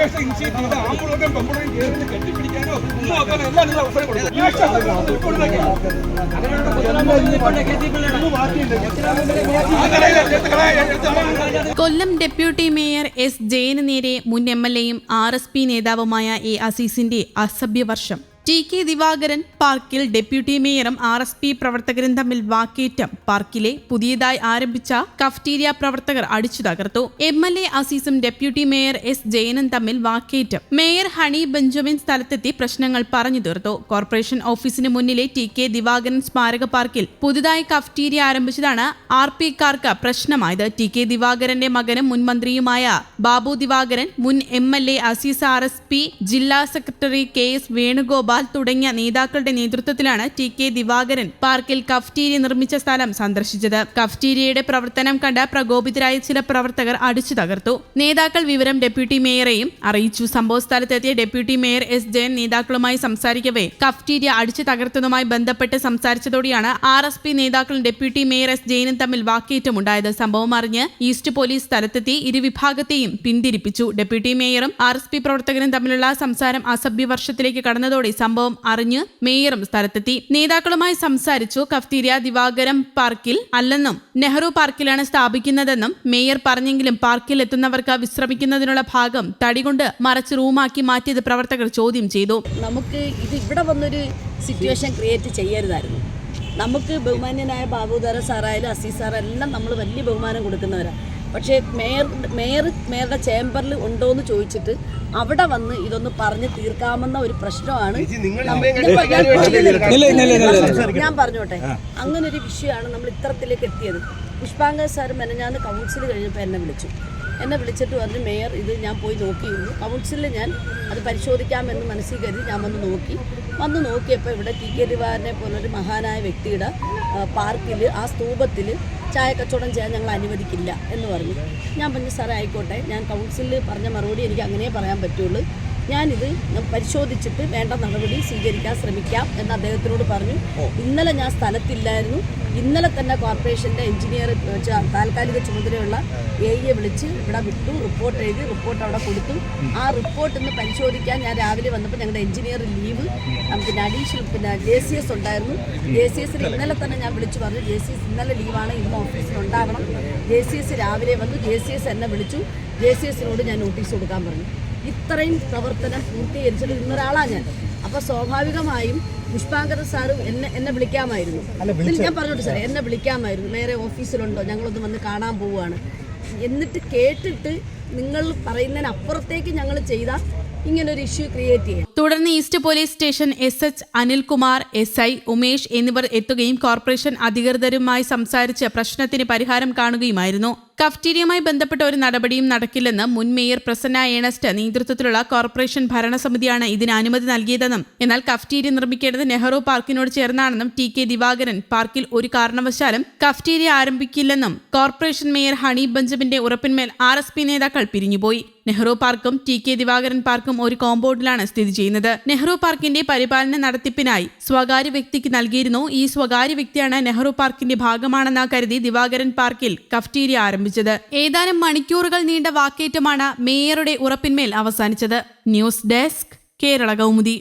അപേക്ഷ ഇനിഷ്യേറ്റ് ചെയ്ത് ആമ്പുളോടെയും പെമ്പുളോടെയും കയറി കെട്ടിപ്പിടിക്കാനോ ഒന്നും നോക്കാനോ എല്ലാം നിങ്ങൾ അവസരം കൊടുക്കും. കൊല്ലം ഡെപ്യൂട്ടി മേയർ എസ് ജയന് നേരെ മുൻ എം എൽ എയും ആർ എസ് പി നേതാവുമായ എ അസീസിന്റെ അസഭ്യവർഷം. ടി കെ ദിവാകരൻ പാർക്കിൽ ഡെപ്യൂട്ടി മേയറും ആർ എസ് പി പ്രവർത്തകരും തമ്മിൽ വാക്കേറ്റം. പാർക്കിലെ പുതിയതായി ആരംഭിച്ച കഫ്റ്റീരിയ പ്രവർത്തകർ അടിച്ചു തകർത്തു. എം എൽ എ അസീസും ഡെപ്യൂട്ടി മേയർ എസ് ജയനും തമ്മിൽ വാക്കേറ്റം. മേയർ ഹണി ബെഞ്ചമിൻ സ്ഥലത്തെത്തി പ്രശ്നങ്ങൾ പറഞ്ഞു തീർത്തു. കോർപ്പറേഷൻ ഓഫീസിന് മുന്നിലെ ടി കെ ദിവാകരൻ സ്മാരക പാർക്കിൽ പുതുതായി കഫ്റ്റീരിയ ആരംഭിച്ചതാണ് ആർ പി കാർക്ക് പ്രശ്നമായത്. ടി കെ ദിവാകരന്റെ മകനും മുൻ മന്ത്രിയുമായ ബാബു ദിവാകരൻ മുൻ M L A Aziz R S P ജില്ലാ സെക്രട്ടറി കെ എസ് വേണുഗോപാൽ തുടങ്ങിയ നേതാക്കളുടെ നേതൃത്വത്തിലാണ് ടി കെ ദിവാകരൻ പാർക്കിൽ കഫ്റ്റീരിയ നിർമ്മിച്ച സ്ഥലം സന്ദർശിച്ചത്. കഫ്റ്റീരിയയുടെ പ്രവർത്തനം കണ്ട പ്രകോപിതരായ ചില പ്രവർത്തകർ അടിച്ചു തകർത്തു. നേതാക്കൾ വിവരം ഡെപ്യൂട്ടി മേയറെയും അറിയിച്ചു. സംഭവ സ്ഥലത്തെത്തിയ ഡെപ്യൂട്ടി മേയർ എസ് ജയൻ നേതാക്കളുമായി സംസാരിക്കവേ കഫ്റ്റീരിയ അടിച്ചു തകർത്തതുമായി ബന്ധപ്പെട്ട് സംസാരിച്ചതോടെയാണ് ആർ എസ് പി നേതാക്കളും ഡെപ്യൂട്ടി മേയർ എസ് ജയനും തമ്മിൽ വാക്കേറ്റമുണ്ടായത്. സംഭവം അറിഞ്ഞ് ഈസ്റ്റ് പോലീസ് സ്ഥലത്തെത്തി ഇരുവിഭാഗത്തെയും പിന്തിരിപ്പിച്ചു. ഡെപ്യൂട്ടി മേയറും ആർ എസ് പി പ്രവർത്തകരും തമ്മിലുള്ള സംസാരം അസഭ്യവർഷത്തിലേക്ക് കടന്നതോടെ സംഭവം അറിഞ്ഞ് മേയറും സ്ഥലത്തെത്തി. നേതാക്കളുമായി സംസാരിച്ചു കഫ്തീരിയ ദിവാകരം പാർക്കിൽ അല്ലെന്നും നെഹ്റു പാർക്കിലാണ് സ്ഥാപിക്കുന്നതെന്നും മേയർ പറഞ്ഞെങ്കിലും പാർക്കിൽ എത്തുന്നവർക്ക് വിശ്രമിക്കുന്നതിനുള്ള ഭാഗം തടികൊണ്ട് മറച്ച് റൂമാക്കി മാറ്റിയത് പ്രവർത്തകർ ചോദ്യം ചെയ്തു. നമുക്ക് ഇത് ഇവിടെ വന്നൊരു സിറ്റുവേഷൻ ക്രിയേറ്റ് ചെയ്യരുതായിരുന്നു. നമുക്ക് ബഹുമാന്യനായ ബാബുദാര സാറായാലും അസീസ് സാറെല്ലാം നമ്മൾ വലിയ ബഹുമാനം കൊടുക്കുന്നവരാണ് പക്ഷേ മേയർ മേയർ മേയറുടെ ചേംബറിൽ ഉണ്ടോ എന്ന് ചോദിച്ചിട്ട് അവിടെ വന്ന് ഇതൊന്ന് പറഞ്ഞ് തീർക്കാമെന്ന ഒരു പ്രശ്നമാണ്. ഞാൻ പറഞ്ഞോട്ടെ. അങ്ങനെ ഒരു വിഷയമാണ് നമ്മൾ ഇത്തരത്തിലേക്ക് എത്തിയത്. പുഷ്പാങ്ക സാർ മെനഞ്ഞാന്ന് കൗൺസിൽ കഴിഞ്ഞപ്പോൾ എന്നെ വിളിച്ചു. എന്നെ വിളിച്ചിട്ട് പറഞ്ഞു മേയർ ഇത് ഞാൻ പോയി നോക്കിയിരുന്നു. കൗൺസിലിൽ ഞാൻ അത് പരിശോധിക്കാമെന്ന് മനസ്സിൽ കരുതി ഞാൻ വന്ന് നോക്കി. വന്ന് നോക്കിയപ്പോൾ ഇവിടെ ടി കെ ദിവാറിനെ പോലൊരു മഹാനായ വ്യക്തിയുടെ പാർക്കിൽ ആ സ്തൂപത്തിൽ ചായ കച്ചവടം ചെയ്യാൻ ഞങ്ങൾ അനുവദിക്കില്ല എന്ന് പറഞ്ഞു. ഞാൻ പറഞ്ഞു സാറേ ആയിക്കോട്ടെ. ഞാൻ കൗൺസിലിൽ പറഞ്ഞ മറുപടി എനിക്ക് അങ്ങനെ പറയാൻ പറ്റുള്ളൂ. ഞാനിത് പരിശോധിച്ചിട്ട് വേണ്ട നടപടി സ്വീകരിക്കാൻ ശ്രമിക്കാം എന്ന് അദ്ദേഹത്തിനോട് പറഞ്ഞു. ഇന്നലെ ഞാൻ സ്ഥലത്തില്ലായിരുന്നു. ഇന്നലെ തന്നെ കോർപ്പറേഷന്റെ എഞ്ചിനീയർ താൽക്കാലിക ചുമതലയുള്ള എ ഇയെ വിളിച്ച് ഇവിടെ വിട്ടു റിപ്പോർട്ട് എഴുതി റിപ്പോർട്ട് അവിടെ കൊടുത്തു. ആ റിപ്പോർട്ട് ഇന്ന് പരിശോധിക്കാൻ ഞാൻ രാവിലെ വന്നപ്പോൾ ഞങ്ങളുടെ എഞ്ചിനീയർ ലീവ് പിന്നെ അഡീഷണൽ പിന്നെ ജെ സി എസ് ഉണ്ടായിരുന്നു. ജെ സി എസിന് ഇന്നലെ തന്നെ ഞാൻ വിളിച്ചു പറഞ്ഞു ജെ സി എസ് ഇന്നലെ ലീവാണ് ഇന്ന് ഓഫീസിൽ ഉണ്ടാകണം ജെ സി എസ് രാവിലെ വന്നു ജെ സി എസ് എന്നെ വിളിച്ചു. ജെ സി എസിനോട് ഞാൻ നോട്ടീസ് കൊടുക്കാൻ പറഞ്ഞു. ഇത്രയും പ്രവർത്തനം പൂർത്തീകരിച്ചത് ഒരാളാണ് ഞാൻ. അപ്പൊ സ്വാഭാവികമായും പുഷ്പാങ്കര സാറ് എന്നെ എന്നെ വിളിക്കാമായിരുന്നു. ഞാൻ പറഞ്ഞോട്ടെ സാറേ എന്നെ വിളിക്കാമായിരുന്നു. വേറെ ഓഫീസിലുണ്ടോ? ഞങ്ങളൊന്ന് വന്ന് കാണാൻ പോവുകയാണ്. എന്നിട്ട് കേട്ടിട്ട് നിങ്ങൾ പറയുന്നതിനപ്പുറത്തേക്ക് ഞങ്ങൾ ചെയ്ത ഇങ്ങനെ ഒരു ഇഷ്യൂ ക്രിയേറ്റ് ചെയ്യും. തുടർന്ന് east police station S H Anilkumar S I Umesh എന്നിവർ എത്തുകയും കോർപ്പറേഷൻ അധികൃതരുമായി സംസാരിച്ച് പ്രശ്നത്തിന് പരിഹാരം കാണുകയുമായിരുന്നു. കഫ്റ്റീരിയയുമായി ബന്ധപ്പെട്ട ഒരു നടപടിയും നടക്കില്ലെന്ന് മുൻ മേയർ പ്രസന്ന ഏണസ്റ്റ് നേതൃത്വത്തിലുള്ള കോർപ്പറേഷൻ ഭരണസമിതിയാണ് ഇതിന് അനുമതി നൽകിയതെന്നും എന്നാൽ കഫ്റ്റീരിയ നിർമ്മിക്കേണ്ടത് നെഹ്റു പാർക്കിനോട് ചേർന്നാണെന്നും ടി കെ ദിവാകരൻ പാർക്കിൽ ഒരു കാരണവശാലും കഫ്റ്റീരിയ ആരംഭിക്കില്ലെന്നും കോർപ്പറേഷൻ മേയർ ഹണി ബഞ്ചമിന്റെ ഉറപ്പിന്മേൽ ആർ എസ് പി നേതാക്കൾ പിരിഞ്ഞുപോയി. നെഹ്റു പാർക്കും ടി കെ ദിവാകരൻ പാർക്കും ഒരു കോമ്പൗണ്ടിലാണ് സ്ഥിതി ചെയ്യുന്നത്. നെഹ്റു പാർക്കിന്റെ പരിപാലന നടത്തിപ്പിനായി സ്വകാര്യ വ്യക്തിക്ക് നൽകിയിരുന്നു. ഈ സ്വകാര്യ വ്യക്തിയാണ് നെഹ്റു പാർക്കിന്റെ ഭാഗമാണെന്ന് കരുതി ദിവാകരൻ പാർക്കിൽ കഫ്റ്റീരിയ ആരംഭിച്ചത് ഏതാനും മണിക്കൂറുകൾ നീണ്ട വാക്കേറ്റമാണ് മേയറുടെ ഉറപ്പിന്മേൽ അവസാനിച്ചത്. News desk Kerala Kaumudi.